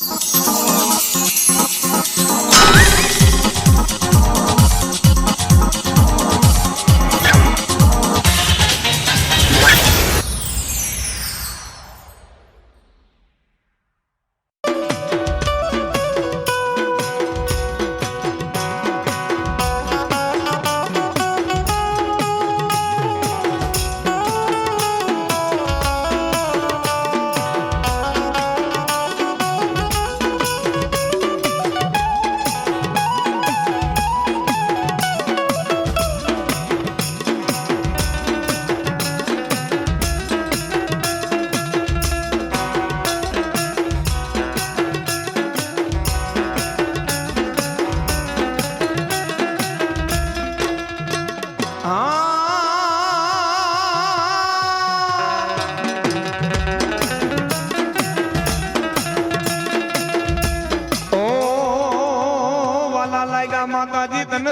ઓ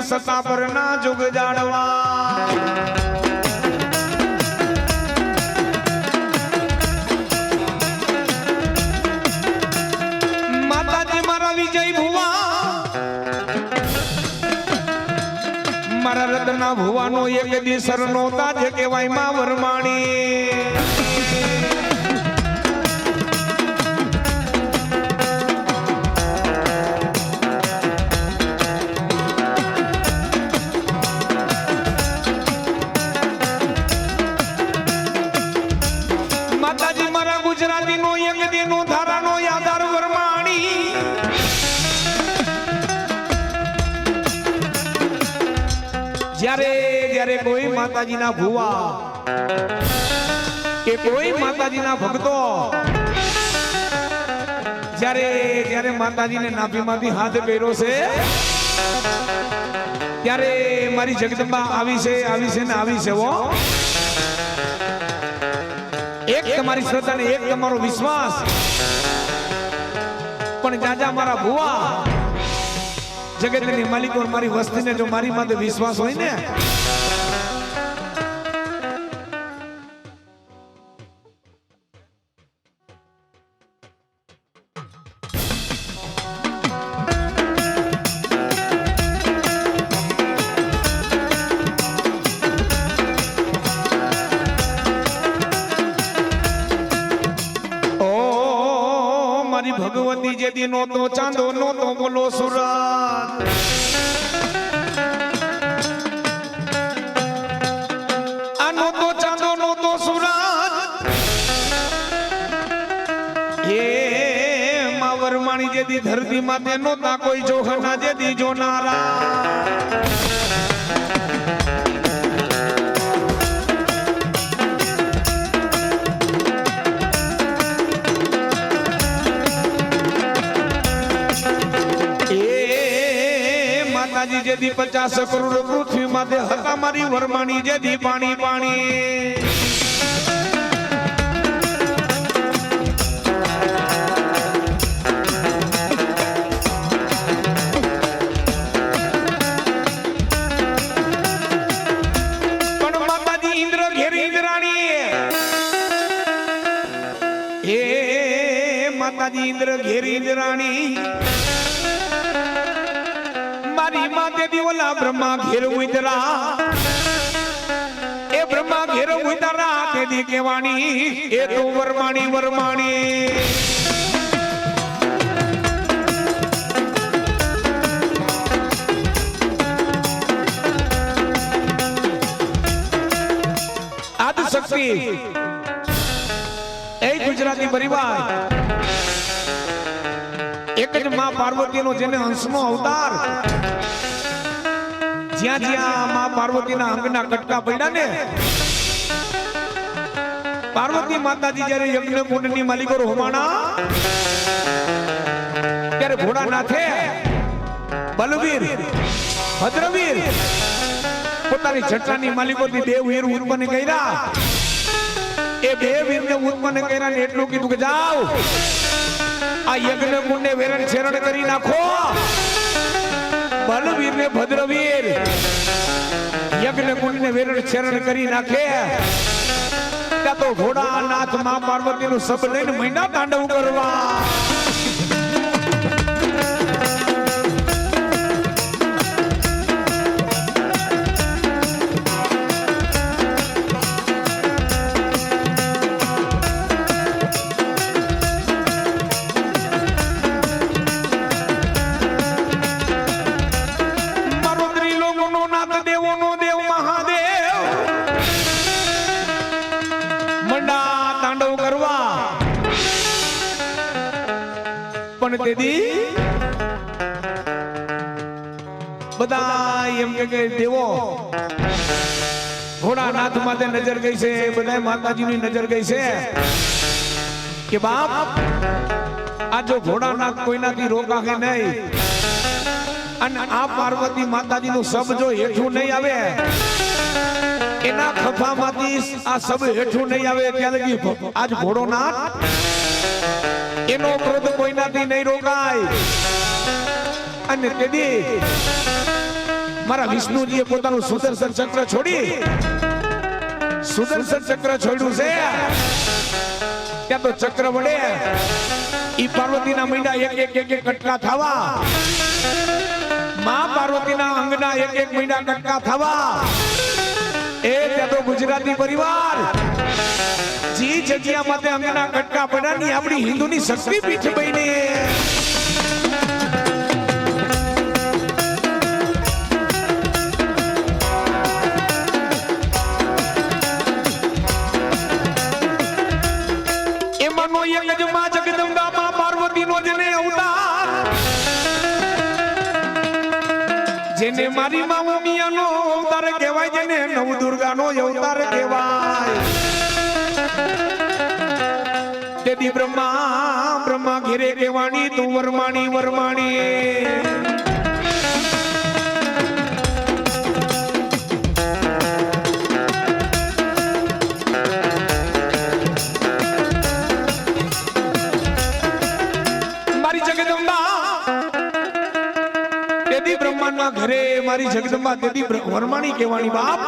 સતા પર ના જુગ જાણવા. માતાજી, મારા વિજય ભુવા. મારા રત્ના ભુવાનો એક દિસર નો તાજ કહેવાયમાં વરમાણી. માતાજીના ભુવા. કે કોઈ માતાજીના ભક્તો જ્યારે જ્યારે માતાજીને નાભીમાંથી હાથ પહેરો છે, ત્યારે મારી જગદંબા આવી છે આવી છે ને આવી છે હો. એક તમારી શ્રદ્ધા ને એક તમારો વિશ્વાસ. પણ જાજા મારા ભુવા, જગતની માલિકો મારી મારી વસ્તીને જો મારી માથે વિશ્વાસ હોય ને ભગવતી દી તો ચાંદો નો તો બોલો સુરત આનો તો ચાંદો નો તો સુરત એ માવર માણી જે દી ધરતી માતે નોતા કોઈ જોખના જે જોનારા માતાજી જે દી પચાસ કરોડ પૃથ્વી માથે હતા મારી વરમાણી, જે દી પાણી પાણી. માતાજી ઇન્દ્ર ઘેરી ઇન્દ્રાણી. ઉતરા એ બ્રહ્મા ઘેર ઉતારા તે દી કેવાણી એ તો વરમાણી વરમાણી. શક્તિ. એ ગુજરાતી પરિવાર. એક જ માં પાર્વતીનો જેને હંસનો અવતાર. જ્યાં જ્યાં માં પાર્વતીના અંગના કટકા પડ્યા ને, પાર્વતી માતાજી જ્યારે યજ્ઞ કુંડની માલિકો રોમાણા, ત્યારે ભોળાનાથે બલવીર, ભદ્રવીર પોતાની છઠ્ઠાની માલિકોથી બે વીર ઉત્પન્ન કર્યા. એ બે વીરને ઉત્પન્ન કર્યા ને એટલું કીધું કે જાઓ, આ યજ્ઞ કુંડને વેરણ છેરણ કરી નાખો. બલવીર ને ભદ્રવીર. યજ્ઞ કુંડને વેરણ છેરણ કરી નાખે. તો નાથમાં પાર્વતી નું સબ લઈને મહિના તાંડવ કરવા બધા એમ નજર ગઈ છે બધા માતાજીની નજર ગઈ છે. કે બાપ, આ જો ભોળાનાથ કોઈનાથી રોકાશે નહીં, અને આ પાર્વતી માતાજીનું શબ જો હેઠું નહીં આવે, એના ખફામાંથી આ શબ હેઠું નહીં આવે ત્યાં લગી આજ ભોળોનાથ, એનો ક્રોધ કોઈનાથી નહીં રોકાય અને તેથી મારા વિષ્ણુજીએ પોતાનું સુદર્શન ચક્ર છોડી સુદર્શન ચક્ર છોડ્યું છે. ત્યાં તો ચક્ર વડે ઈ પાર્વતીના મીંડા એક એક એક એક કટકા થવા, મા પાર્વતીના અંગના એક એક મહિના કટકા થવા. એ ત્યાં તો ગુજરાતી પરિવાર, જી જગ્યા માટે અંગના કટકા પડ્યા ની આપણી હિન્દુની શક્તિ પીઠ બની. તેથી બ્રહ્મા બ્રહ્મા ઘેરે કેવાણી તું વરમાણી વરમાણી. ઘરે મારી જગદંબા, દેદી વરમાણી કહેવાની બાપ.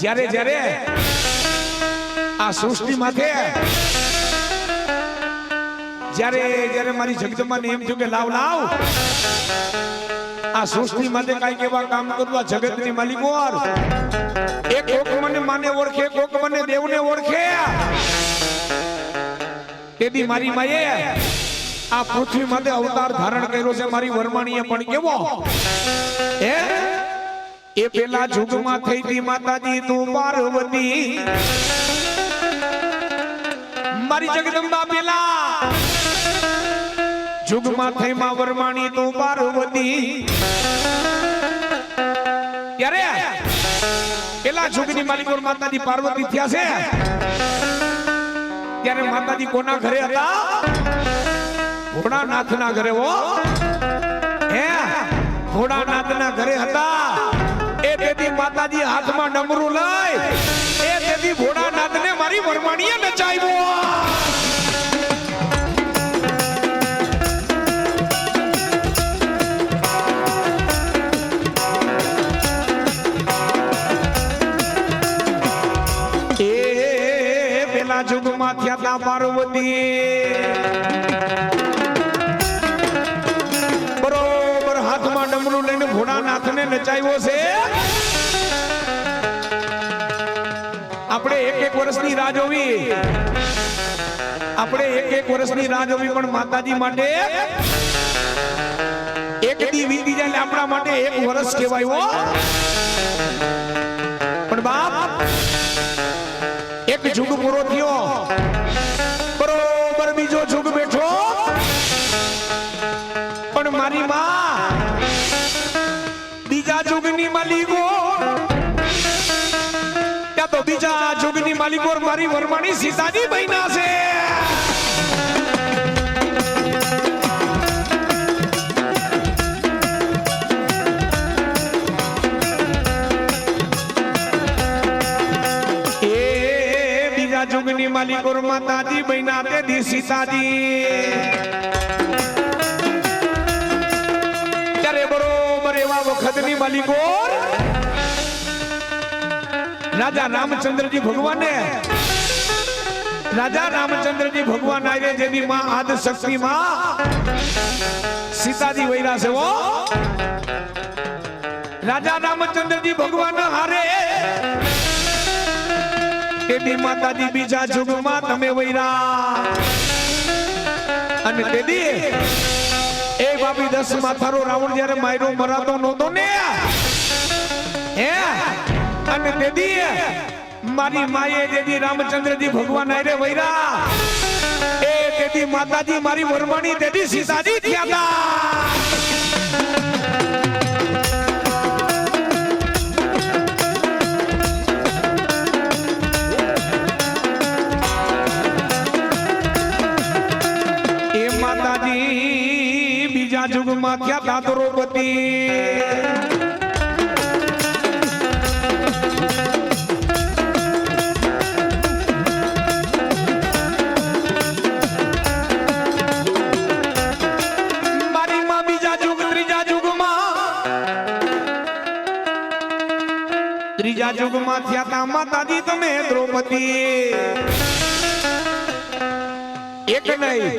જ્યારે જ્યારે આ સૃષ્ટિ માથે. જ્યારે જ્યારે મારી જગદંબાને એમ થયું કે લાવ લાવ. આ સૃષ્ટિ માટે કંઈક કેવા કામ કરું આ જગતની માલિકોર એક કોક મને માને ઓળખે કોક મને દેવને ઓળખે. તેથી મારી માએ. આ પૃથ્વી માટે અવતાર ધારણ કર્યો છે મારી વરમાણીએ પણ કેવો? હે? એ પેલા જુગમાં થઈ હતી માતાજી તું પાર્વતી. મારી જગદંબા પેલા. જુગમાં થઈ માં વરમાણી તું પાર્વતી. ત્યારે પેલા જુગની માલિકોર માતાજી પાર્વતી થયા છે. ત્યારે માતાજી કોના ઘરે હતા? ભોળાનાથ ના ઘરે હો. હે? ભોળાનાથ ના ઘરે હતા. એ તેથી માતાજી હાથમાં ડમરું લઈ તેથી ભોળાનાથ ને મારી વરમાણીએ નચાવ્યો. જુગમાં થયા તા પાર્વતી. એક વર્ષની રાહ આપણે એક એક વર્ષની રાહ જોવી પણ માતાજી માટે એક દી વીતી જાય આપણા માટે એક વર્ષ કહેવાય પણ બાપ, એક જુગ પૂરો થયો. જુગની માલિકો મારી વરમાણી સીતાજી બહેના છે. એ, બીજા જુગની માલિકોર માતાજી બહેના તેથી સીતાજી. ત્યારે બરોબર એવા વખતની માલિકો રાજા રામચંદ્રજી ભગવાને. રાજા રામચંદ્રજી ભગવાન આવ્યા જેની માં આદ શક્તિ માં સીતાજી વૈરા છે ઓ રાજા રામચંદ્રજી ભગવાન હારે. તેથી માતાજી બીજા જુગમાં તમે વૈરા. અને તેથી એ બાપી દસ માથારો રાવણ જ્યારે માયરો મરાતો નહોતો ને. હે? અને તેથી મારી માએ દેદી રામચંદ્રજી ભગવાન આરે વૈરા. એ તેથી માતાજી મારી વરમાણી તેથી સીતાજી થયા હતા એ માતાજી બીજા જુગમાં થયા હતા દ્રૌપદી. ત્રીજા યુગમાં થયા તા માતાજી તમે દ્રૌપદી. એક નહીં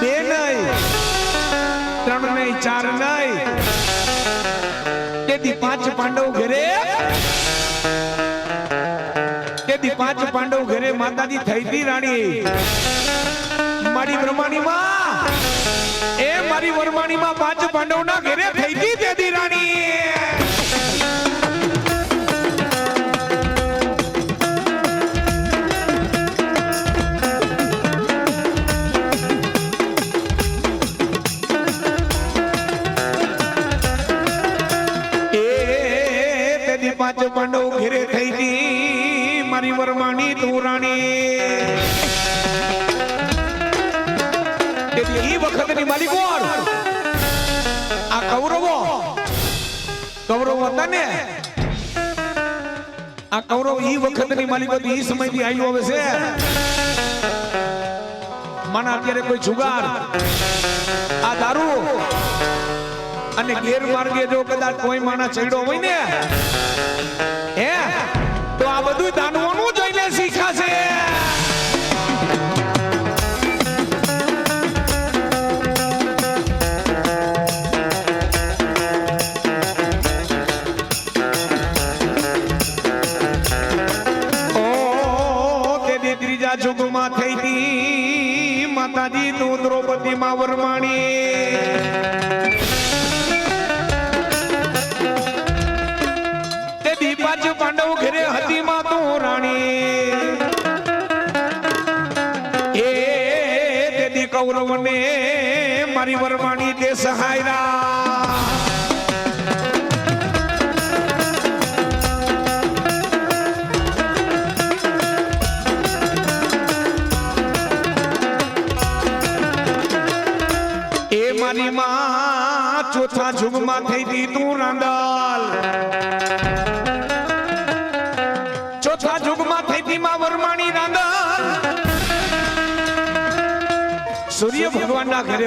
બે નહીં ત્રણ નહીં ચાર નહીં. તેથી પાંચ પાંડવ ઘરે. તેથી પાંચ પાંડવ ઘરે માતાજી થઈ હતી રાણી. મારી બ્રહ્માણીમાં એ મારી વરમાણીમાં પાંચ પાંડવ ના ઘરે થઈ હતી માલિકો આ કૌરવો કૌરવો હતા ને આ કૌરવ ઈ વખતની માલિકો ઈ સમયથી આયુ હવે છે. મને અત્યારે કોઈ જુગાર. આ દારૂ. અને ગેરમાર્ગે જો કદાચ કોઈ માણસ ચડ્યો હોય ને કૌરવને મારી વરવાણી દે સહાયરા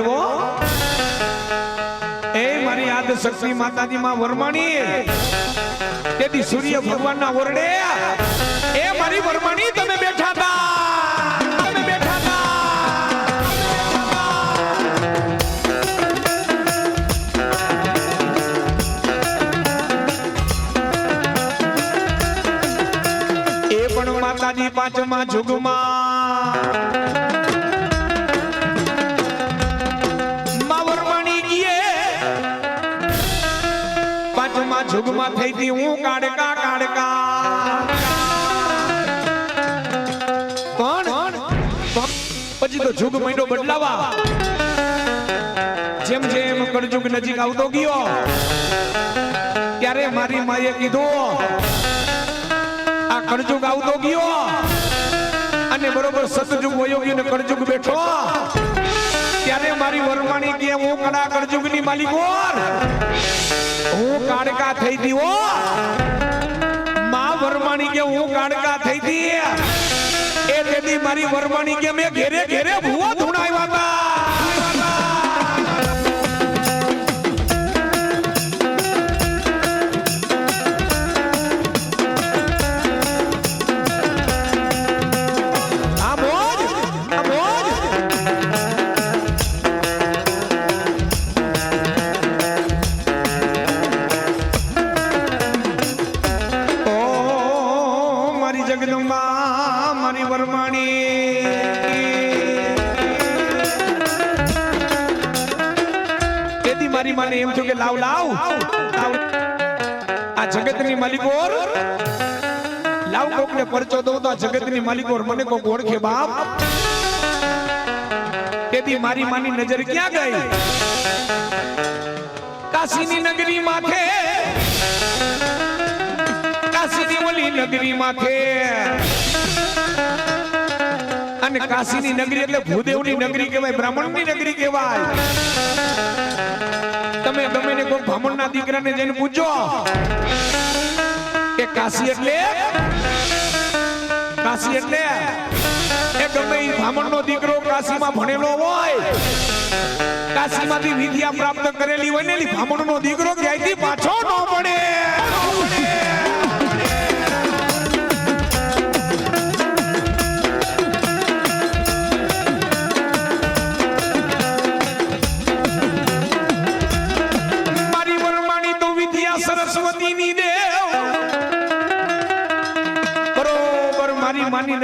ભગવાનના એ મારી યાદ શક્તિ માતાજી માં વરમાણી. તેથી સૂર્ય ભગવાનના ઓરડે એ મારી વરમાણી, તમે બેઠા હતા તમે પણ માતાજી પાંચમા જુગમાં જુગમાં થઈ હતી હું કાડકા કાડકા પણ પછી તો જુગ મહિનો બદલાવા. જેમ જેમ કળજુગ નજીક આવતો ગયો, ત્યારે મારી માએ કીધું, આ કળજુગ આવતો ગયો. અને બરોબર સતજુગ વયો ગયો ને કળજુગ બેઠો. ત્યારે મારી વરમાણી કે હું કડા કળજુગની માલિકો હું કાડકા થઈ હતી હો માં વરમાણી કે હું કાડકા થઈ દી, એ. તેથી મારી વરમાણી કે, મેં ઘેરે ઘેરે ભૂવા ધૂણાવ્યા હતા આ મને કોક ઓળખે તેથી મારી માની નજર ક્યાં ગઈ? કાશીની નગરી માથે. કાશીની ઓલી નગરી માથે. અને કાશીની નગરી એટલે ભૂદેવની નગરી કહેવાય બ્રાહ્મણની નગરી કહેવાય. તમે ગમે ને કોઈ બ્રાહ્મણના દીકરાને જઈને પૂછો કે કાશી એટલે? કાશી એટલે? એ ગમે ઈ બ્રાહ્મણનો દીકરો કાશીમાં ભણેલો હોય કાશીમાંથી વિદ્યા પ્રાપ્ત કરેલી હોય ને બ્રાહ્મણનો દીકરો ક્યાંયથી પાછો ન મળે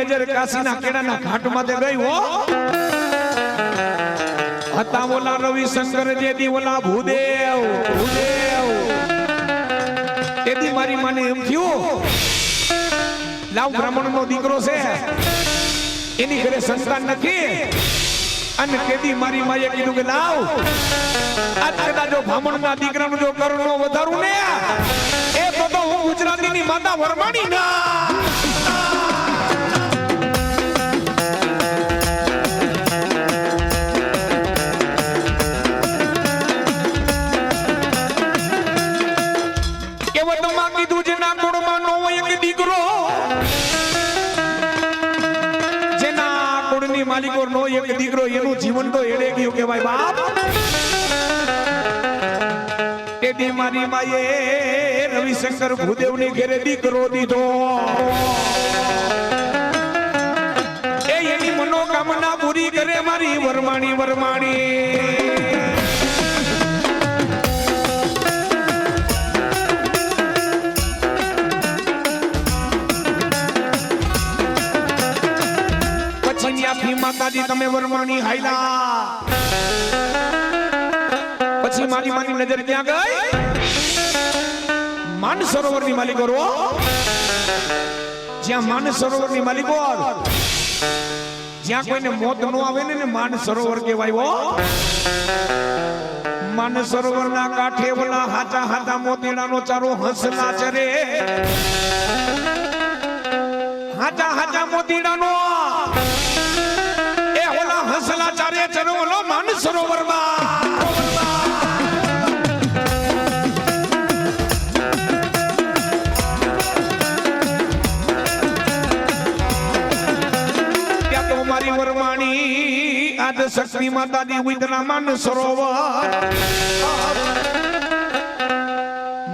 નજર કાશીના કેળાના ઘાટમાં તે ગઈ હો. હતા ઓલા રવિશંકર જેદી ઓલા ભૂદેવ ભૂદેવ. તેથી મારી માને એમ થયું, લાવ બ્રાહ્મણનો દીકરો છે. એની ઘરે સંતાન નથી. અને કેદી મારી માએ કીધું કે લાવ આજ કદાચ જો બ્રાહ્મણના દીકરાનું જો કરુણો વધારું ને, એ તો તો હું ગુજરાતીની માતા વરમાણી ના. માએ રવિશંકર ભૂદેવની ઘેરે દીકરો દીધો. એની મનોકામના પૂરી કરે મારી વરમાણી વરમાણી. માતાજી તમે વરમાણી હાઈલા પછી મારી માની નજર ક્યાં ગઈ? માન સરોવરની માલિકો રો જ્યાં માન સરોવરની માલિકો જ્યાં કોઈને મોત ન આવે ને માન સરોવર કહેવાય માન સરોવર ના કાંઠે ઓલા હાચા હાચા મોતીડાનો ચારો હંસલા ચરે. હાચા હાચા મોતીડાનો એ ઓલા હંસલા ચારે ચરો ઓલો માન સરોવરમાં. શક્તિ માતાજી ઉદના માન સરોવર.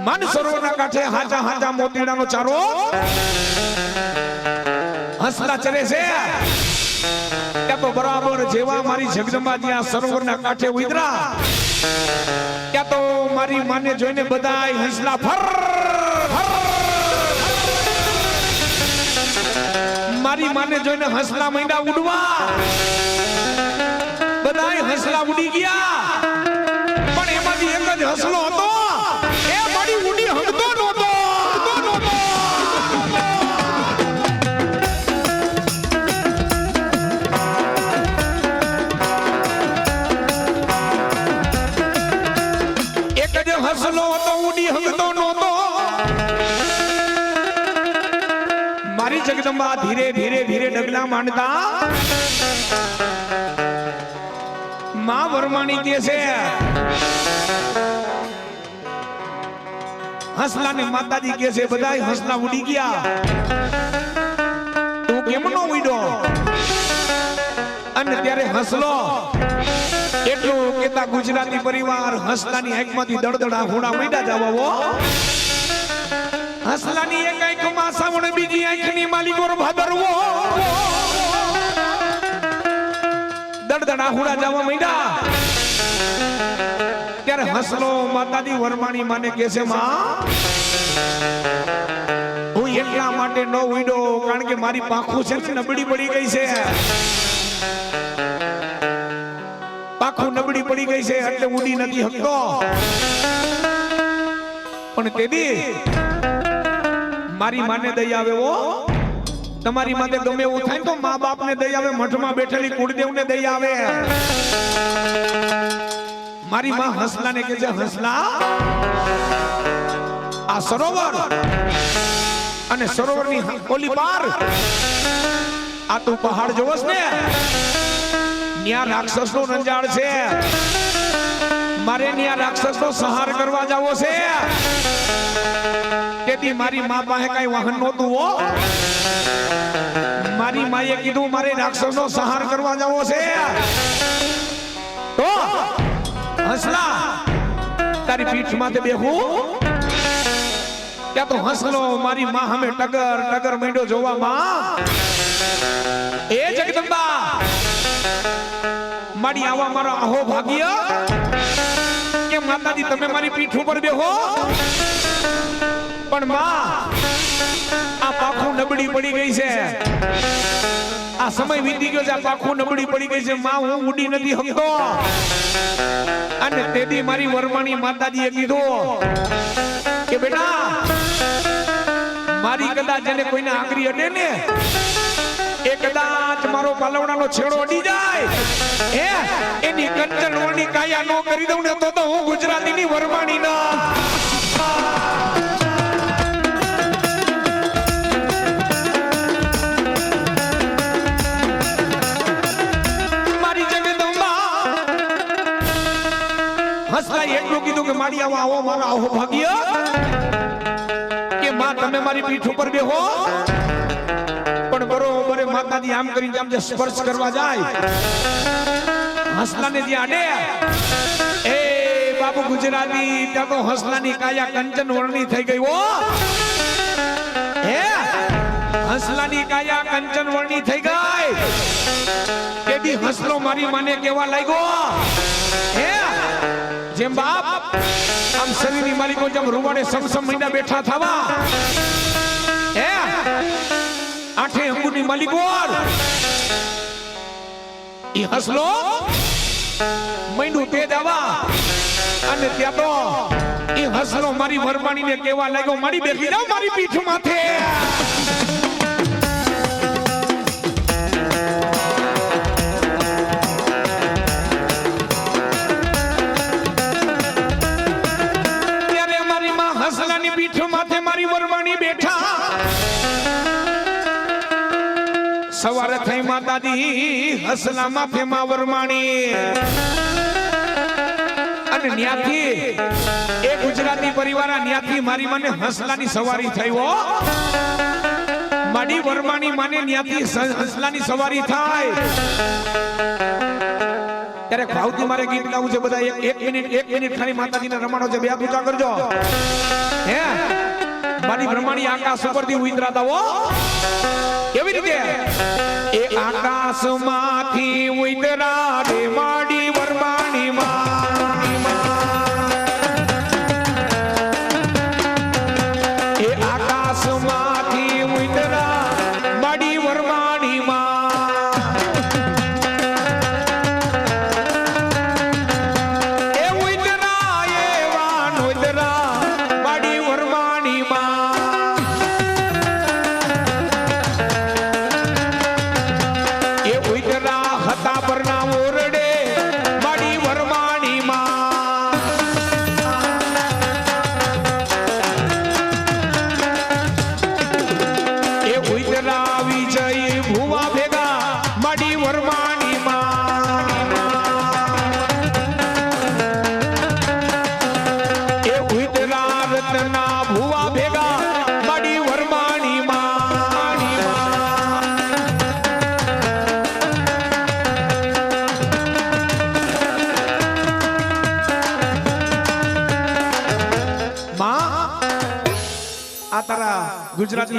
માન સરોવરના કાંઠે હાજા હાજા મોતીડાનો ચારો. હસલા ચરે છે. ત્યાં તો બરાબર જેવા મારી જગદંબાજી આ સરોવરના કાંઠે ઉતરા ત્યાં તો મારી માને જોઈને બધાય હંસલા ફર. મારી માને જોઈને હસલા મૈડા ઉડવા. હંસલા ઉડી ગયા. પણ એમાંથી એક જ હસલો હતો. એ બડી ઉડી હંગતો નહોતો. એક જ હસલો હતો ઉડી હંગતો નહોતો. મારી જગદંબા ધીરે ધીરે ધીરે ડગલા માંડતા. માં વરમાણી કે છે? હસલા ને માતાજી કે છે, બધાય હસલા ઉડી ગયા. તું કેમ નો ઉડ્યો? અને ત્યારે હસલો. એટલું કેતા ગુજરાતી પરિવાર હસલાની આંખમાંથી દળદળા હોડા મીડા જવા હસલાની એક આંખમાં સાવણ બીજી આંખની માલિકોર ભાદરવો હોડા જવા માંડ્યા. ત્યારે હસલો માતાજી વરમાણી માને કે છે માં હું એટલા માટે ન ઉડો કારણ કે મારી પાંખું છે નબળી પડી ગઈ છે. પાંખું નબળી પડી ગઈ છે એટલે ઉડી નથી હકતો. પણ તેદી મારી માને દઈ આવે તમારી માટે ગમે એવું થાય તો મા બાપ ને દઈ આવે મઠમાં બેઠેલી કુળદેવને દઈ આવે. મારી માં હંસલાને કે છે હસલા. આ સરોવર. અને સરોવરની ઓલી પાર. આ તું પહાડ જોવસ ને? ન્યા રાક્ષસનું રંજાડ છે. મારે ન્યા રાક્ષસ નો સંહાર કરવા જાવો છે. તેથી મારી મા પાસે કઈ વાહન નહોતું, હો. મારી માએ કીધું, મારે રાક્ષસ નો સંહાર કરવા જાવો છે. તો, હસલા. તારી પીઠ માથે બેહું. ત્યાં તો હસલો, મારી માં સામે ટગર ટગર માંડ્યો જોવા માં. એ જગદંબા, મારી આવા મારો આહો ભાગ્ય કે માતાજી તમે મારી પીઠ ઉપર બેહો. પણ માં, આ પાખું નબળી પડી ગઈ છે. આ સમય વીતી ગયો છે, આ પાખું નબળી પડી ગઈ છે. માં, હું ઉડી નથી હકતો. અને તેથી મારી વર્માની માતાજીએ કીધું કે બેટા, મારી કદાચ જેને કોઈને આકરી અડે ને એ મારો પાલવડાનો છેડો અડી જાય. હે? એની કંચન વળની કાયા નો કરી દઉં ને તો તો હું ગુજરાતીની વર્માણી ના. એટલું કીધું કે મારી આવો આવો, મારા ભાગ્ય. કે માં, તમે મારી પીઠ ઉપર બેહો. માતાજી આમ કરીને આમ જે સ્પર્શ કરવા જાય. હસલાને જે આડે એ બાબુ ગુજરાતી, ત્યાં તો હસલાની કાયા કંચન વર્ણી થઈ ગઈ ઓ હે? હસલાની કાયા કંચન વર્ણી થઈ ગઈ. તેથી હસલો મારી માને કેવા લાગ્યો, હે. જેમ બાપ, આમ શરીરની માલિકો જેમ રૂવાડે સમસમ મહિના બેઠા થવા. માલિકો ઈ હસલો મૈંડું તે દાવા. અને ત્યાં તો ઈ હસલો મારી વરમાણીને કેવા લાગ્યો મારી બેઠી જાવ મારી પીઠ માથે. થઈ માતાજી હસલા માથે માં વરવાણી અને ન્યાથી એ ગુજરાતી પરિવાર ન્યાથી મારી મને હસલાની સવારી થઈ હો. માડી વરમાની માને હસલાની સવારી થાય. ત્યારે ભાવથી મારે ગીત ગાવું છે બધા. એક- મિનિટ, એક મિનિટ ખાલી માતાજીને રમાડો છે. બે પૂજા કરજો. હે? મારી બ્રહ્માણી આકાશ ઉપરથી ઉતરાતા હો. કેવી રીતે? એ આકાશમાંથી ઉતરા રે હતા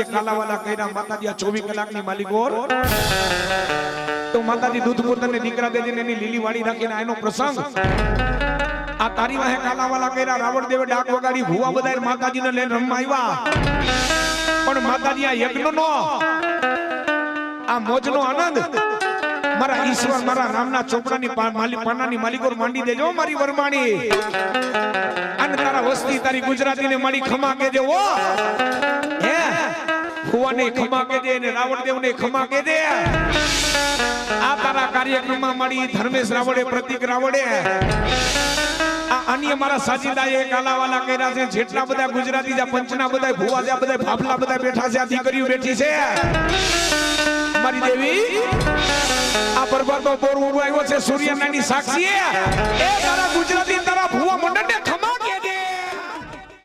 ગુજરાતી કાલાવાલા કર્યા, માતાજી આ ચોવીસ કલાકની માલિકો તો માતાજી દૂધ પોતાને દીકરા દે એની લીલી વાળી રાખીને એનો પ્રસંગ. આ તારી વાહે કાલાવાલા કર્યા, રાવણ દેવે ડાક વગાડી, ભૂવા બધા માતાજીને લઈને રમવા આવ્યા. પણ માતાજી આ યજ્ઞ નો આ મોજનો આનંદ મારા ઈશ્વર, મારા રામના ચોપડાની પાનાની માલિકોર માંડી દેજો મારી વરમાણી. અને તારા વસ્તી તારી ગુજરાતીને મારી ખમા કે દેવો હે ખમા કે દે ને રાવણદેવને ખમા કે દે. આ તારા કાર્યક્રમમાં મળી ધર્મેશ રાવળે પ્રતિક રાવળે. અન્ય મારા સાજીદાએ કાલાવાલા કર્યા છે, જેટલા બધા ગુજરાતી જા, પંચના બધા ભુવા જા બધા ભાભલા બધા બેઠા છે, આ દીકરીઓ બેઠી છે. મારી દેવી, આ પર્વતો બોર ઉડવાયો છે સૂર્યનાની સાક્ષી એ તારા ગુજરાતી, તારા ભુવા મંડળને